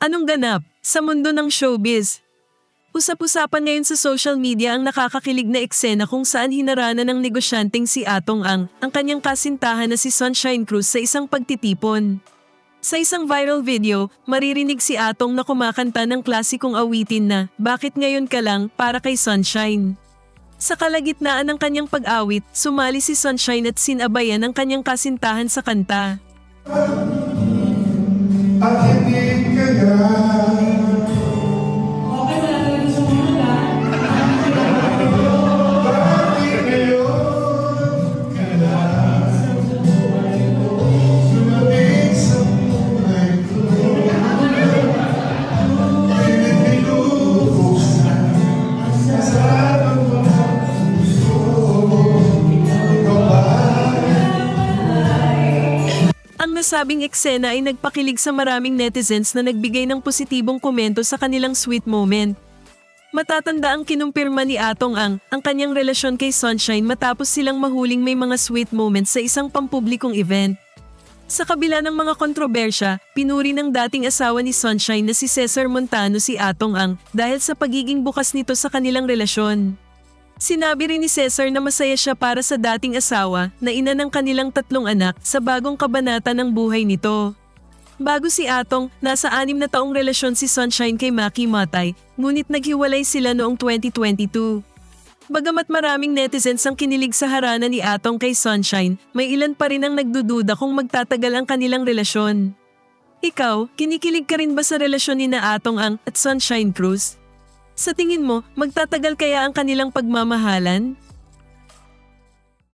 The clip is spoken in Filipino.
Anong ganap sa mundo ng showbiz? Usap-usapan ngayon sa social media ang nakakakilig na eksena kung saan hinarana ng negosyanteng si Atong Ang ang kanyang kasintahan na si Sunshine Cruz sa isang pagtitipon. Sa isang viral video, maririnig si Atong na kumakanta ng klasikong awitin na Bakit Ngayon Ka Lang para kay Sunshine. Sa kalagitnaan ng kanyang pag-awit, sumali si Sunshine at sinabayan ang kanyang kasintahan sa kanta. At hindi kaya nasabing eksena ay nagpakilig sa maraming netizens na nagbigay ng positibong komento sa kanilang sweet moment. Matatanda ang kinumpirma ni Atong Ang ang kanyang relasyon kay Sunshine matapos silang mahuling may mga sweet moments sa isang pampublikong event. Sa kabila ng mga kontrobersya, pinuri ng dating asawa ni Sunshine na si Cesar Montano si Atong Ang dahil sa pagiging bukas nito sa kanilang relasyon. Sinabi rin ni Cesar na masaya siya para sa dating asawa na ina ng kanilang tatlong anak sa bagong kabanata ng buhay nito. Bago si Atong, nasa anim na taong relasyon si Sunshine kay Maki Matay, ngunit naghiwalay sila noong 2022. Bagamat maraming netizens ang kinilig sa harana ni Atong kay Sunshine, may ilan pa rin ang nagdududa kung magtatagal ang kanilang relasyon. Ikaw, kinikilig ka rin ba sa relasyon ni na Atong Ang at Sunshine Cruz? Sa tingin mo, magtatagal kaya ang kanilang pagmamahalan?